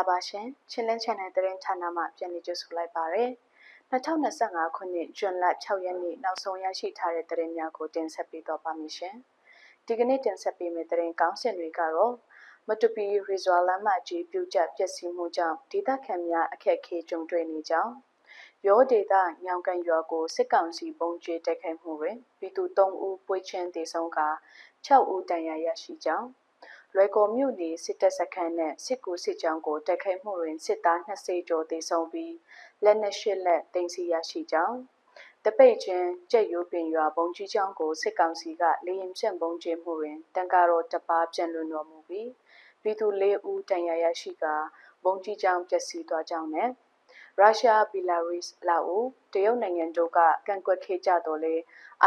လာပါရှင်ချင်းလင်း channel သတင်းဌာနမှပြန်လည်ကြိုဆိုလိုက်ပါရယ်2025ခုနှစ်ဇွန်လ6ရက်နေ့နောက်ဆုံးရရှိထားတဲ့သတင်းများကိုတင်ဆက်ပေးတော့ပါမရှင်ဒီကနေ့တင်ဆက်ပေးမယ့်သတင်းကောင်းစင်တွေကတော့မတူပီရီဇွာလမ်းမကြီးပြူကျပျက်စီးမှုကြောင့်ဒေသခံများအခက်အခဲကြုံတွေ့နေကြောင်းရောဒေတာညောင်ကန်ရွာကိုစစ်ကောင်စီပုံကျဲတိုက်ခိုက်မှုတွင်ပြည်သူ3ဦးပွေးချင်းတေဆုံးက6ဦးတန်ရာရရှိကြောင်း လွယ်ကော်မြို့နယ်စစ်တပ်စခန်းနဲ့စစ်ကူစစ်ကြောင်းကိုတိုက်ခိုက်မှုတွင်စစ်သား20ကျော်သေဆုံးပြီးလက်နက်ရှစ်လက်တင်စီရရှိကြောင်းတပိတ်ချင်းကြက်ရိုးပင်ရွာဘုံကြီးကျောင်းကိုစစ်ကောင်စီကလေရင်ဖြန့်ဘုံကျင်းမှုတွင်တန်ကာတော်တပါးပြန်လွန်တော်မူပြီးပြည်သူ၄ဦးတန်ရာရရှိကဘုံကြီးကျောင်းပျက်စီးသွားကြောင်းနဲ့ ရုရှားဘီလာရုစ်လာအိုတရုတ်နိုင်ငံတို့ကကန့်ကွက်ခဲ့ကြတော့လေ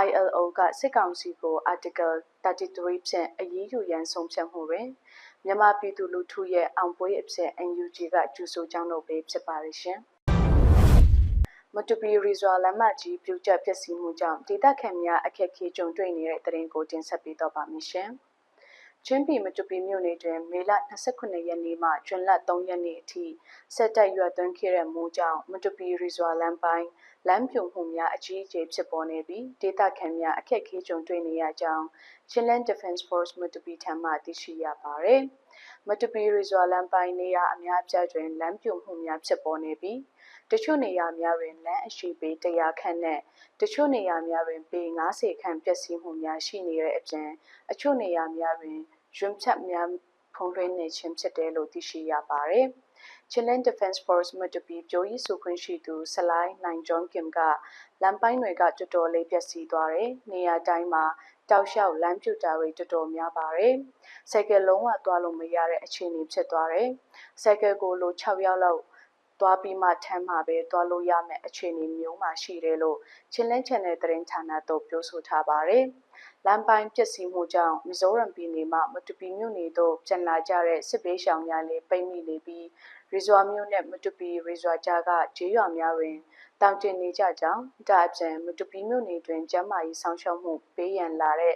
ILO ကစစ်ကောင်စီကို Article 33ဖြင့်အရေးယူရန်ဆုံးဖြတ်မှုတွင်မြန်မာပြည်သူလူထုရဲ့အောင်ပွဲအဖြစ် NUG ကကျူဆိုကြောင်းတို့ပဲဖြစ်ပါရရှင်မတူပီရီဇွာလမ်းမကြီးပြိုကျပျက်စီးမှုကြောင့်ဒေသခံများအခက်အခဲကြုံတွေ့နေတဲ့တဲ့ရင်ကိုတင်ဆက်ပေးတော့ပါမရှင်။ ချင်းပြည်မတူပီမြို့နယ်တွင်မေလ29ရက်နေ့မှဇွန်လ3ရက်နေ့အထိဆက်တိုက်ရွာသွန်းခဲ့တဲ့မိုးကြောင့်မတူပီရီဇွာလမ်းပိုင်းလမ်းပြုံမှုများအကြီးအကျယ်ဖြစ်ပေါ်နေပြီးဒေသခံများအခက်အခဲကြုံတွေ့နေရကြောင်း Chinland Defense Force မတူပီထံမှသိရှိရပါသည်။မတူပီရီဇွာလမ်းပိုင်းနေရာအများအပြားတွင်လမ်းပြုံမှုများဖြစ်ပေါ်နေပြီး တချို့နေရာများတွင်လမ်းအရှိပေ100ခန့်နဲ့တချို့နေရာများတွင်ပေ90ခန့်ပျက်စီးမှုများရှိနေတဲ့အပြင်အချို့နေရာများတွင်ရွံ့ဖြတ်များဖုံးလွှမ်းနေခြင်းဖြစ်တယ်လို့သိရှိရပါတယ်။ Chilean Defense Force မှတပီပြောရေးဆိုခွင့်ရှိသူဆလိုင်းနိုင်ဂျွန်ကင်ကလမ်းပိုင်းတွေကတော်တော်လေးပျက်စီးသွားတယ်။နေရာတိုင်းမှာတောက်လျှောက်လမ်းပြူတာတွေတော်တော်များပါတယ်။စိုက်ကယ်လုံးဝသွားလို့မရတဲ့အခြေအနေဖြစ်သွားတယ်။စိုက်ကယ်ကိုလို6ရောက်လောက် သွားပြီးမှထမ်းမှာပဲသွားလို့ရမယ်အခြေအနေမျိုးမှာရှိတယ်လို့ချင်းလင်း channel သတင်းဌာနတို့ပြောဆိုထားပါတယ်။လမ်းပိုင်းပျက်စီးမှုကြောင့်မီဇိုရမ်ပြည်နယ်မှာမတူပီမြို့နယ်သို့ပြန်လာကြတဲ့စစ်ပေးရှောင်များလည်းပိတ်မိနေပြီးရီဇွာမြို့နဲ့မတူပီရီဇွာကြားကဂျေးရွာများတွင်တောင်တင်နေကြကြောင်းဒါအပြင်မတူပီမြို့နယ်တွင်ကျန်းမာရေးဆောင်ရှောက်မှုပေးရန်လာတဲ့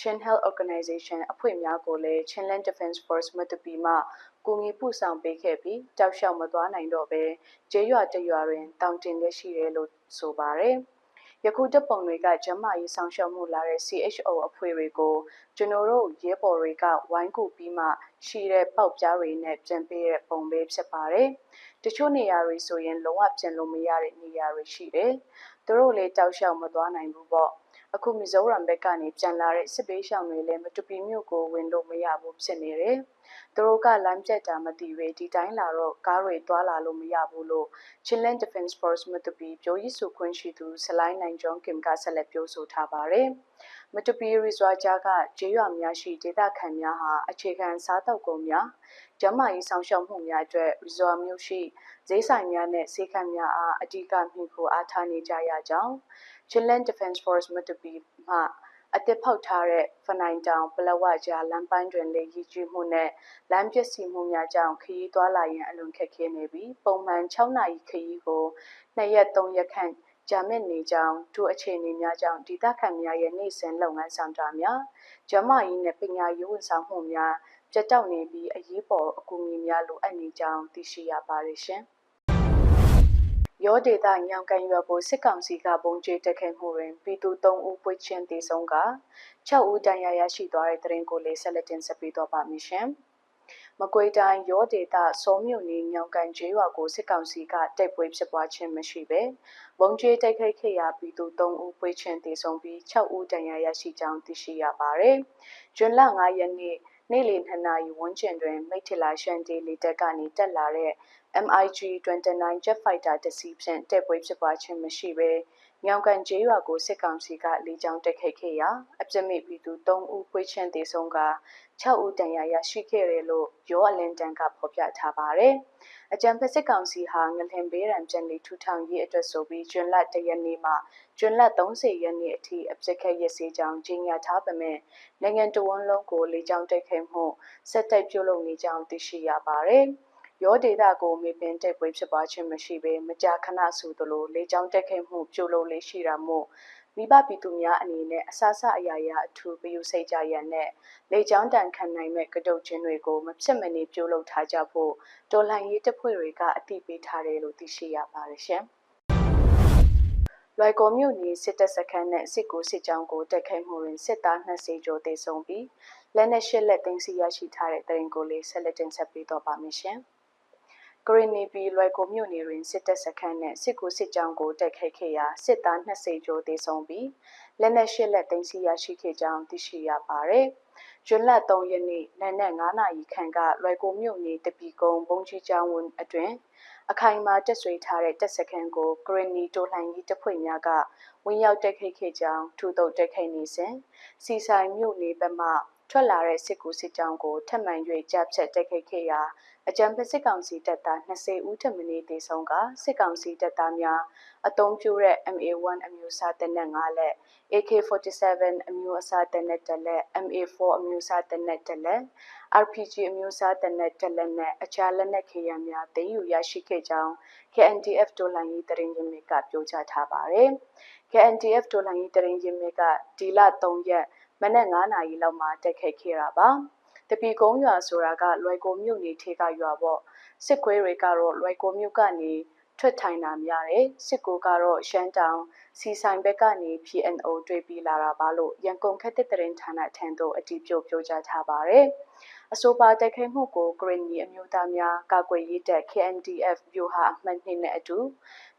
Chin Health Organization အဖွဲ့များကိုလည်း Chinland Defense Force မတူပီမှ ကူညီပူဆောင်ပေးခဲ့ပြီးတောက်လျှောက်မသွားနိုင်တော့ဘဲကျေးရွာတရွာတွင်တောင်တင်ရရှိတယ်လို့ဆိုပါတယ်။ယခုတပ်ပုံတွေကကျမရေးဆောင်ရှောက်မှုလာတဲ့ CHO အဖွဲ့တွေကိုကျွန်တော်တို့ရဲဘော်တွေကဝိုင်းကူပြီးမှရှိတဲ့ပေါက်ပြားတွေနဲ့ပြန်ပေးတဲ့ပုံပဲဖြစ်ပါတယ်။တချို့နေရာတွေဆိုရင်လုံးဝပြန်လို့မရတဲ့နေရာတွေရှိတယ်။ သူတို့လည်းတောက်လျှောက်မသွားနိုင်ဘူးပေါ့။အခုမီဇိုရမ်ဘက်ကနေပြန်လာတဲ့စစ်ပေးရှောင်တွေလည်းမတူပီမြို့ကိုဝင်လို့မရဘူးဖြစ်နေတယ်။သူတို့ကလမ်းပြတ်တာမသိပဲဒီတိုင်းလာတော့ကားတွေသွားလာလို့မရဘူးလို့ Chilean Defense Force မတူပီပြောရေးဆိုခွင့်ရှိသူဆလိုင်းနိုင်ဂျွန်ကင်ကဆက်လက်ပြောဆိုထားပါတယ်။ မတူပီရီဇွာကြားကဂျေးရွာများရှိဒေသခံများဟာအခြေခံစားတောက်ကုန်များကျန်းမာရေးဆောင်ရှောက်မှုများအတွက်ရီဇွာမျိုးရှိဈေးဆိုင်များနဲ့ဈေးကမ်းများအားအဓိကမြှင့်ဖို့အားထားနေကြရကြောင်း Chilean Defense Force မတူပီမှအသစ်ဖောက်ထားတဲ့ဖနိုင်တောင်ပလဝကြားလမ်းပိုင်းတွင်လည်းရည်ကြည်မှုနဲ့လမ်းပျက်စီးမှုများကြောင့်ခရီးသွားလာရန်အလွန်ခက်ခဲနေပြီးပုံမှန်6နာရီခရီးကို2ရက်3ရက်ခန့် ကြာမြင့်နေကြောင်းထိုအခြေအနေများကြောင့်ဒေသခံများရဲ့နေ့စဉ်လုပ်ငန်းဆောင်တာများကျမကြီးနဲ့ပညာရေးဝန်ဆောင်မှုများပြတ်တောက်နေပြီးအရေးပေါ်အကူအညီများလိုအပ်နေကြောင်းသိရှိရပါတယ်ရှင်။ရောဒေတာညောင်ကန်ရွာကိုစစ်ကောင်စီကပုံကျဲတက်ခဲ့မှုတွင်ပြည်သူ3ဦးပွေချင်းတေဆုံးက6ဦးဒဏ်ရာရရှိသွားတဲ့တဲ့ရင်ကိုလည်းဆက်လက်တင်ဆက်ပေးတော့ပါမရှင်။ မကွေတိုင်းရောဒေတာစောမြို့နယ်ညောင်ကန်ကျေးရွာကိုစစ်ကောင်စီကတိုက်ပွဲဖြစ်ပွားခြင်းမရှိဘဲဘုံကျဲတိုက်ခိုက်ခဲ့ရာပြည်သူ3ဦးပွေချင်းတေဆုံးပြီး6ဦးဒဏ်ရာရရှိကြောင်းသိရှိရပါတယ်။ဂျွန်လ9ရက်နေ့နေ့လယ်2နာရီဝန်းကျင်တွင်မိထီလာရှန်ဒေလီတက်ကနေတက်လာတဲ့ MiG-29 Jet Fighter တစ်စီးဖြင့်တိုက်ပွဲဖြစ်ပွားခြင်းမရှိဘဲညောင်ကန်ကျေးရွာကိုစစ်ကောင်စီကလေကြောင်းတိုက်ခိုက်ခဲ့ရာအပြစ်မဲ့ပြည်သူ3ဦးဖွေးချင်တေဆုံးက 6ဦးတန်ရာရရှိခဲ့တယ်လို့ရောအလန်တန်ကဖော်ပြထားပါတယ်။အကြံဖက်စစ်ကောင်စီဟာငလင်ဘေးရန်ပြန်လည်ထူထောင်ရေးအတွက်ဆိုပြီးကျွန်းလတရက်နေ့မှကျွန်းလ30ရက်နေ့အထိအပြစ်ခတ်ရစေကြောင်းကြေညာထားပေမဲ့နိုင်ငံတော်ဝန်လုံးကိုလေကြောင်းတိုက်ခိုက်မှုဆက်တိုက်ပြုလုပ်နေကြောင်းသိရှိရပါတယ်။ရောဒေတာကိုမေပင်တိုက်ပွဲဖြစ်ပွားခြင်းမရှိဘဲမကြာခဏဆိုသလိုလေကြောင်းတက်ခဲ့မှုပြုလုပ်လေးရှိတာမို့ မိဘပြည်သူများအနေနဲ့အဆအဆအရာရာအထူးပယူစိတ်ကြရန်နဲ့လေကြောင်းတန်ခံနိုင်မဲ့ကတုတ်ချင်းတွေကိုမဖြစ်မနေပြုလုပ်ထားကြဖို့တော်လှန်ရေးတပ်ဖွဲ့တွေကအသိပေးထားတယ်လို့သိရှိရပါတယ်ရှင်။လွိုင်ကော်မြို့နယ်စစ်တပ်စခန်းနဲ့စစ်ကူစစ်ကြောင်းကိုတိုက်ခိုက်မှုတွင်စစ်သား20ကျော်သေဆုံးပြီးလက်နက်ရှစ်လက်သိမ်းဆီးရရှိထားတဲ့တရင်ကိုလေးဆက်လက်တင်ဆက်ပေးတော့ပါမယ်ရှင်။ ကရင်နီပြည်လွိုင်ကော်မြို့နယ်တွင်စစ်တပ်စခန်းနှင့်စစ်ကူစစ်ကြောင်းကိုတိုက်ခိုက်ခဲ့ရာစစ်သား20ကျော်သေဆုံးပြီးလက်နက်ရှစ်လက်သိမ်းဆည်းရရှိခဲ့ကြောင်းသိရှိရပါသည်။ကျွလတ်3ရက်နေ့နနက်9နာရီခန့်ကလွိုင်ကော်မြို့နယ်တပီကုန်းဘုံကြီးကျောင်းဝန်အတွင်အခိုင်အမာတက်ဆွေထားတဲ့တပ်စခန်းကိုဂရနီတိုလှန်ကြီးတပ်ဖွဲ့များကဝင်ရောက်တိုက်ခိုက်ခဲ့ကြောင်းထူတုပ်တိုက်ခိုက်နေစဉ်စီဆိုင်မြို့နယ်ဘက်မှထွက်လာတဲ့စစ်ကူစစ်ကြောင်းကိုထပ်မံ၍ကြားဖြတ်တိုက်ခိုက်ခဲ့ရာ အကြံဖက်စစ်ကောင်စီတပ်သား20ဦးထပ်မံတေဆုံးကစစ်ကောင်စီတပ်သားများအုံပြုတဲ့ MA1 အမျိုးအစားတပ်နက်5လက် AK47 အမျိုးအစားတပ်နက်တစ်လက် MA4 အမျိုးအစားတပ်နက်တစ်လက် RPG အမျိုးအစားတပ်နက်တစ်လက်နဲ့အခြားလက်နက်ခဲယမ်းများတင်ယူရရှိခဲ့ကြောင်း KNDF ဒေါ်လာရေးတရင်ရင်းမြစ်ကပြောကြားထားပါတယ်။ KNDF ဒေါ်လာရေးတရင်ရင်းမြစ်ကဒီလ3ရက်မနက်9နာရီလောက်မှာတက်ခတ်ခဲ့တာပါ။တ ပီကုန်းရွာဆိုတာကလွိုင်ကော်မြို့နယ်ထေကရွာပေါ့စစ်ခွေးတွေကတော့လွိုင်ကော်မြို့ကနေထွက်ထိုင်တာများတယ်စစ်ကိုကတော့ရှမ်းတောင်စီဆိုင်ဘက်ကနေ PNO တွေ့ပြီးလာတာပါလို့ရန်ကုန်ခက်တဲ့တရင်ဌာနထံသို့အတည်ပြုပြောကြားထားပါတယ်အဆိုပါတိုက်ခိုက်မှုကိုဂရင်းနီအမျိုးသားများကာကွယ်ရေးတပ် KNDF ဗျူဟာအမှတ်2နဲ့အတူ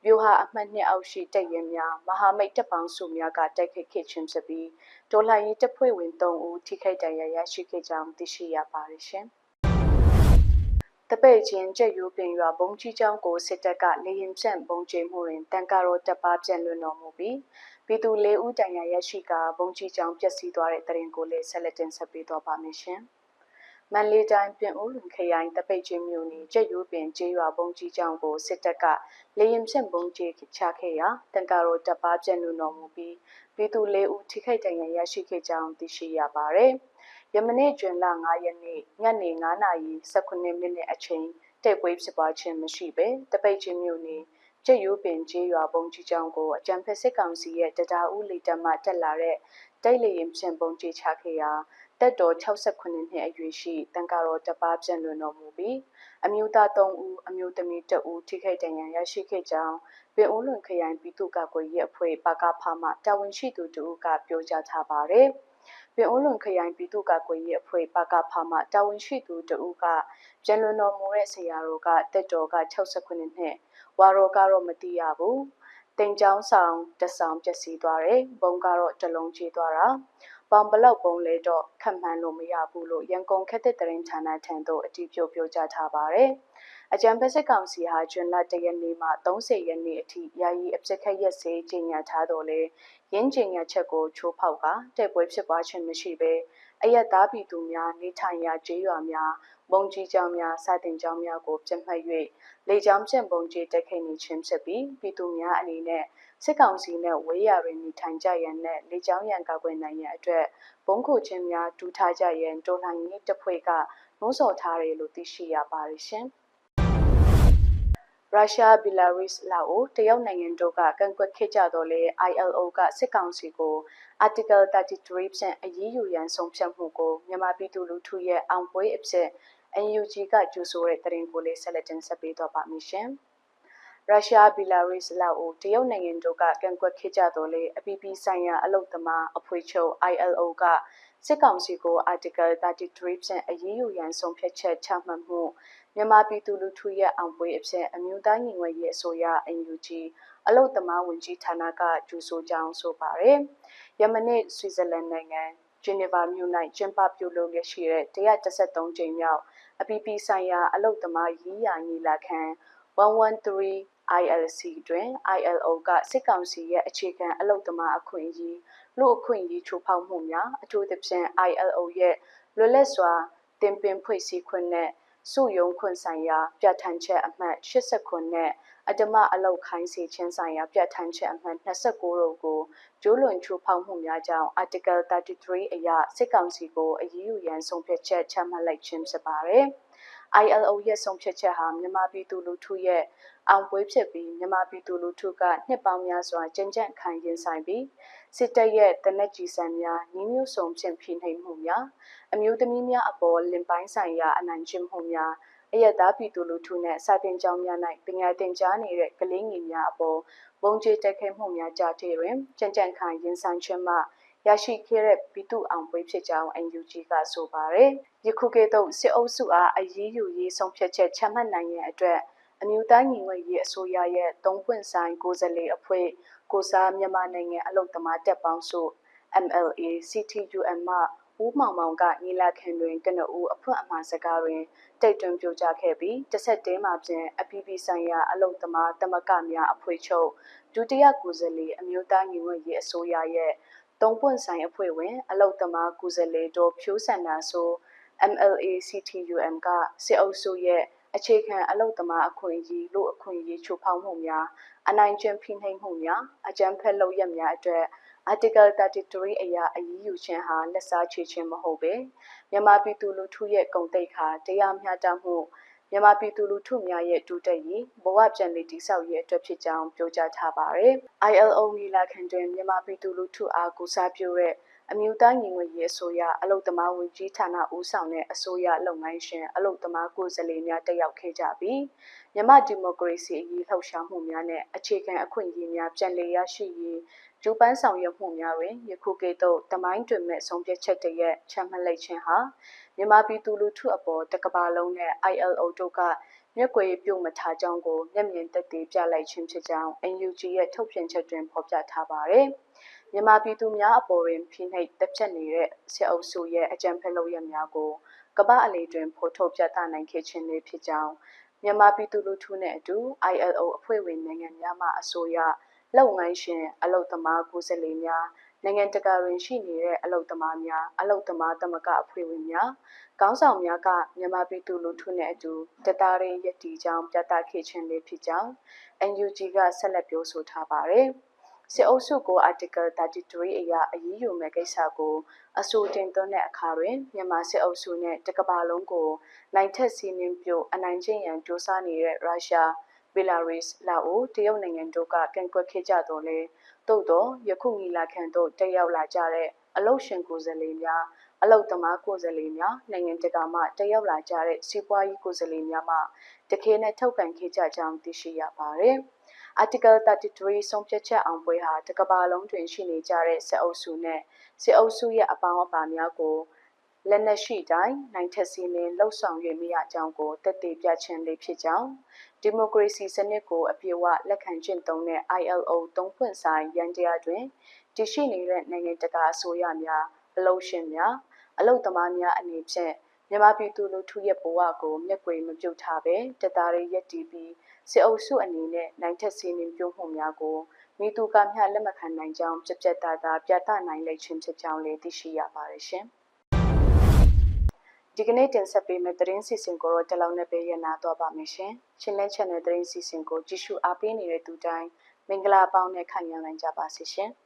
ဗျူဟာအမှတ်2အောက်ရှိတပ်ရင်းများမဟာမိတ်တပ်ပေါင်းစုများကတိုက်ခိုက်ခဲ့ခြင်းဖြစ်ပြီးဒေါ်လာရေးတပ်ဖွဲ့ဝင်3ဦးထိခိုက်ဒဏ်ရာရရှိခဲ့ကြောင်းသိရှိရပါတယ်ရှင်။တပိတ်ချင်းကျက်ရိုးပင်ရွာဘုံကြီးကျောင်းကိုစစ်တပ်ကလေရင်ဖြန့်ဘုံကျင်းမှုတွင်တန်ကာရောတပ်ပါပြန်လွှတ်တော်မူပြီးပြည်သူ၄ဦးတန်ရာရရှိကဘုံကြီးကျောင်းပျက်စီးသွားတဲ့တရင်ကိုလည်းဆက်လက်တင်ဆက်ပေးသွားပါမယ်ရှင်။ မန္တလေးတိုင်းပြင်ဦးလွင်ခရိုင်တပိတ်ချင်းမြို့နယ်ကျက်ရိုးပင်ကျေးရွာဘုံကြီးကျောင်းကိုစစ်တပ်ကလေရင်ဖြင့်ဘုံကြီးချခဲ့ရာတန်ကာရောတပ်ပါပြန်လွှတ်တော်မူပြီးပြည်သူ၄ဦးထိခိုက်ဒဏ်ရာရရှိခဲ့ကြောင်းသိရှိရပါတယ်။ယမနေ့ကျွန်းလ9ရက်နေ့ညနေ9:19မိနစ်အချိန်တိုက်ပွဲဖြစ်ပွားခြင်းမရှိဘဲတပိတ်ချင်းမြို့နယ်ကျက်ရိုးပင်ကျေးရွာဘုံကြီးကျောင်းကိုအကြံဖက်စစ်ကောင်စီရဲ့တရားဥလီတပ်မှတက်လာတဲ့တိုက်လေရင်ဖြင့်ဘုံကြီးချခဲ့ရာ တက်တော်68နှစ်အရွယ်ရှိတန်ကာတော်တပါးပြန်လွန်တော်မူပြီးအမျိုးသား3ဦးအမျိုးသမီး2ဦးထိခိုက်ဒဏ်ရာရရှိခဲ့ကြောင်းပင်ဦးလွန်ခရိုင်ပြည်သူ့ကာကွယ်ရေးအဖွဲ့ပါကဖမှတာဝန်ရှိသူတို့ကပြောကြားထားပါတယ်။ပင်ဦးလွန်ခရိုင်ပြည်သူ့ကာကွယ်ရေးအဖွဲ့ပါကဖမှတာဝန်ရှိသူတို့ကပြန်လွန်တော်မူတဲ့ဆရာတော်ကတက်တော်က68နှစ်ဝါရောကတော့မသိရဘူး။တင်ကျောင်းဆောင်တဆောင်ပျက်စီးသွားတယ်။ဘုံကတော့တလုံးကျေးသွားတာ။ ပေါင်ဘလောက်ပုံလဲတော့ခန့်မှန်းလို့မရဘူးလို့ရန်ကုန်ခက်တဲ့တရင်ဌာနထံသို့အတည်ပြုပြောကြားထားပါတယ်။အကြံဖက်စစ်ကောင်စီဟာဂျွန်လ၁ရက်နေ့မှ30ရက်နေ့အထိယာယီအပြစ်ခတ်ရက်စေးကြီးညာထားတော်လဲရင်းကြီးညာချက်ကိုချိုးဖောက်ကတဲ့ပွဲဖြစ်ပွားခြင်းမရှိဘဲအယက်သားပြည်သူများနေထိုင်ရာကျေးရွာများမုံကြီးကျောင်းများစတင်ကျောင်းများကိုပြတ်မှတ်၍လေကြောင်းကျင့်ပုံကြီးတက်ခိနေခြင်းဖြစ်ပြီးပြည်သူများအနေနဲ့ စစ်ကောင်စီနဲ့ဝေးရာတွင်နေထိုင်ကြရန်နဲ့လေကြောင်းရန်ကာကွယ်နိုင်ရန်အတွက်ဘုံခုချင်းများဒူးထားကြရန်တော်လှန်ရေးတပ်ဖွဲ့ကနှိုးဆော်ထားတယ်လို့သိရှိရပါတယ်ရှင်။ရုရှား၊ဘီလာရုစ်၊လာအိုတရုတ်နိုင်ငံတို့ကကန့်ကွက်ခဲ့ကြတော့လေ ILO ကစစ်ကောင်စီကို Article 33ဖြင့်အရေးယူရန်ဆုံးဖြတ်မှုကိုမြန်မာပြည်သူလူထုရဲ့အောင်ပွဲအဖြစ် NUG ကကြိုဆိုတဲ့တရင်ကိုလေးဆက်လက်တင်ဆက်ပေးတော့ပါမယ်ရှင်။ ရုရှား၊ဘီလာရုစ်၊လာအို၊တရုတ်နိုင်ငံတို့ကကန့်ကွက်ခဲ့ကြသော်လည်းအပြည်ပြည်ဆိုင်ရာအလုပ်သမားအဖွဲ့ချုပ် ILO ကစစ်ကောင်စီကို Article 33ဖြင့်အရေးယူရန်ဆုံးဖြတ်ချက်ချမှတ်မှုမြန်မာပြည်သူလူထုရဲ့အောင်ပွဲအဖြစ်အမျိုးသားညီညွတ်ရေးအစိုးရ NUG အလုပ်သမားဝန်ကြီးဌာနကကြိုဆိုကြောင်းဆိုပါတယ်။ယမနေ့ဆွစ်ဇာလန်နိုင်ငံဂျနီဗာမြို့၌ကျင်းပပြုလုပ်ရရှိတဲ့133ကြိမ်မြောက်အပြည်ပြည်ဆိုင်ရာအလုပ်သမားရေးရာညီလာခံ113 ILC တွင် ILO ကစစ်ကောင်စီရဲ့အခြေခံအလုပ်သမားအခွင့်အရေးလူအခွင့်အရေးချိုးဖောက်မှုများအထူးသဖြင့် ILO ရဲ့လွတ်လပ်စွာတင်ပင်ဖွဲ့စည်းခွင့်နဲ့စုယုံခွင့်ဆိုင်ရာပြဋ္ဌာန်းချက်အမှတ်89နဲ့အတ္တမအလောက်ခိုင်းစေခြင်းဆိုင်ရာပြဋ္ဌာန်းချက်အမှတ်29တို့ကိုကျူးလွန်ချိုးဖောက်မှုများကြောင့် Article 33အရစစ်ကောင်စီကိုအရေးယူရန်ဆုံးဖြတ်ချက်ချမှတ်လိုက်ခြင်းဖြစ်ပါတယ်။ ILO ရဲ့ဆုံးဖြတ်ချက်ဟာမြန်မာပြည်သူလူထုရဲ့ အောင်ပွဲဖြစ်ပြီးမြန်မာပြည်သူလူထုကနှစ်ပေါင်းများစွာကြင်ကြံ့ခံရင်ဆိုင်ပြီးစစ်တပ်ရဲ့တနက်ကြီးဆန်များညီးမျိုးစုံဖြင့်ဖိနှိပ်မှုများအမျိုးသမီးများအပေါ်လင်ပိုင်းဆိုင်ရာအနိုင်ကျင့်မှုများအယက်သားပြည်သူလူထုနဲ့စာတင်ကျောင်းများ၌ပညာသင်ကြားနေတဲ့ကလေးငယ်များအပေါ်ဘုံကျဲတက်ခဲမှုများကြားထဲတွင်ကြံ့ကြံ့ခံရင်ဆိုင်ခြင်းမှရရှိခဲ့တဲ့ပြည်သူအောင်ပွဲဖြစ်ကြောင်း NUG ကဆိုပါတယ်။ယခုကဲ့သို့စစ်အုပ်စုအားအရေးယူရေးဆုံးဖြတ်ချက်ချမှတ်နိုင်ရန်အတွက် အမျိုးသားညီညွတ်ရေးအစိုးရရဲ့သုံးပွင့်ဆိုင်ကိုယ်စားလှယ်အဖွဲ့ကိုစားမြန်မာနိုင်ငံအလုံသမားတက်ပေါင်းစု MLA CTUM မှဦးမောင်မောင်ကညီလာခံတွင်ကနဦးအဖွင့်အမှားစကားတွင်တိတ်တွင်ပြောကြားခဲ့ပြီးတစ်ဆက်တည်းမှာဖြင့်အပြည်ပြည်ဆိုင်ရာအလုံသမားတမကများအဖွဲ့ချုပ်ဒုတိယကိုယ်စားလှယ်အမျိုးသားညီညွတ်ရေးအစိုးရရဲ့သုံးပွင့်ဆိုင်အဖွဲ့ဝင် အလုံသမားကိုယ်စားလှယ်တို့ဖြိုးစန္ဒာဆို MLA CTUM ကစစ်အုပ်စုရဲ့ အခြေခံအလုံသမားအခွင့်အရေးလို့အခွင့်အရေးချိုးဖောက်မှုများအနိုင်ကျင့်ဖိနှိပ်မှုများအကြမ်းဖက်လုပ်ရများအတွက် Article 33အရာအရေးယူခြင်းဟာလက်စားချေခြင်းမဟုတ်ပဲမြန်မာပြည်သူလူထုရဲ့ဂုဏ်သိက္ခာတရားမျှတမှုမြန်မာပြည်သူလူထုများရဲ့တိုးတက်ရေးဘဝပြန်လည်တည်ဆောက်ရေးအတွက်ဖြစ်ကြောင်းပြောကြားထားပါတယ်။ ILO ညီလာခံတွင်မြန်မာပြည်သူလူထုအားကူစားပြုတဲ့ အမျိုးသားညီညွတ်ရေးအစိုးရအလုတ်သမားဝန်ကြီးဌာနဦးဆောင်တဲ့အစိုးရလုပ်ငန်းရှင်အလုတ်သမားကိုယ်စားလှယ်များတက်ရောက်ခဲ့ကြပြီးမြန်မာဒီမိုကရေစီအရေးလှုပ်ရှားမှုများနဲ့အခြေခံအခွင့်အရေးများပြန်လည်ရရှိရေးဂျူပန်းဆောင်ရွက်မှုများတွင်ယခုကဲ့သို့တမိုင်းတွင်မဲ့ဆုံးဖြတ်ချက်တရက်ချမှတ်လိုက်ခြင်းဟာမြန်မာပြည်သူလူထုအပေါ်တကဘာလုံးနဲ့ ILO တို့ကမျက်ကွယ်ပြုမထားကြောင်းကိုမျက်မြင်သက်သေပြလိုက်ခြင်းဖြစ်ကြောင်း NUG ရဲ့ထုတ်ပြန်ချက်တွင်ဖော်ပြထားပါတယ်။ မြန်မာပြည်သူများအပေါ်တွင်ဖိနှိပ်တပ်ဖြတ်နေတဲ့စစ်အုပ်စုရဲ့အကြမ်းဖက်လုပ်ရများကိုကမ္ဘာအလေးတွင်ဖော်ထုတ်ပြသနိုင်ခဲ့ခြင်းလေးဖြစ်ကြောင်းမြန်မာပြည်သူလူထုနဲ့အတူ ILO အဖွဲ့ဝင်နိုင်ငံများမှအစိုးရလုပ်ငန်းရှင်အလုပ်သမားကိုယ်စားလှယ်များနိုင်ငံတကာတွင်ရှိနေတဲ့အလုပ်သမားများအလုပ်သမားသမဂ္ဂအဖွဲ့ဝင်များကောင်းဆောင်များကမြန်မာပြည်သူလူထုနဲ့အတူတသားရင်းရည်တည်ကြောင်းပြသခဲ့ခြင်းလေးဖြစ်ကြောင်း NUG ကဆက်လက်ပြောဆိုထားပါတယ်။ စစ်အုပ်စုကို Article 33အရအရေးယူမဲ့ကိစ္စကိုအဆိုတင်သွင်းတဲ့အခါတွင်မြန်မာစစ်အုပ်စုနဲ့တကမ္ဘာလုံးကိုနိုင်ထက်စီးနှင်းပြိုအနိုင်ကျင့်ရန်ကြိုးစားနေတဲ့ရုရှားဘီလာရုစ်လာအိုတရုတ်နိုင်ငံတို့ကကန့်ကွက်ခဲ့ကြတော့လေသို့တော့ယခုညီလာခံသို့တက်ရောက်လာကြတဲ့အလုရှင်ကိုယ်စားလှယ်များအလုသမားကိုယ်စားလှယ်များနိုင်ငံတကာမှတက်ရောက်လာကြတဲ့စီးပွားရေးကိုယ်စားလှယ်များမှတခဲနဲ့ထုတ်ကန်ခဲ့ကြကြောင်းသိရှိရပါတယ်။ Article 33ဆုံးဖြတ်ချက်အောင်ပွဲဟာတကဘာလုံးတွင်ရှိနေကြတဲ့စစ်အုပ်စုနဲ့စစ်အုပ်စုရဲ့အပေါင်းအပါများကိုလက်နက်ရှိတိုင်းနိုင်ထက်စီမင်းလှုပ်ဆောင်၍မရကြောင်းကိုတက်တည်ပြခြင်းလေးဖြစ်ကြောင်းဒီမိုကရေစီစနစ်ကိုအပြည့်အဝလက်ခံကျင့်သုံးတဲ့ ILO သုံးဖွင့်ဆိုင်ရန်တရားတွင်တည်ရှိနေတဲ့နိုင်ငံတကာအစိုးရများအလုပ်ရှင်များအလုပ်သမားများအနေဖြင့် မြန်မာပြည်သူလူထုရဲ့ဘဝကိုမျက်ကွယ်မပြုတ်ထားပဲတသားရည်ရက်တည်ပြီးစစ်အုပ်စုအနေနဲ့နိုင်ထက်စီးနှင်းပြုံးမှုများကိုမိသူကမျှလက်မခံနိုင်ကြောင်းပြပြတသားပြသနိုင်လိမ့်ခြင်းဖြစ်ကြောင်းလည်းသိရှိရပါတယ်ရှင်ဒီကနေ့တင်ဆက်ပေးမယ့်သတင်းစီစဉ်ကိုတော့တလောက်နဲ့ပဲရနာသွားပါမယ်ရှင်။ချင်းလဲ channel သတင်းစီစဉ်ကိုကြည့်ရှုအားပေးနေတဲ့သူတိုင်းမင်္ဂလာပေါင်းနဲ့ခံရနိုင်ကြပါစေရှင်။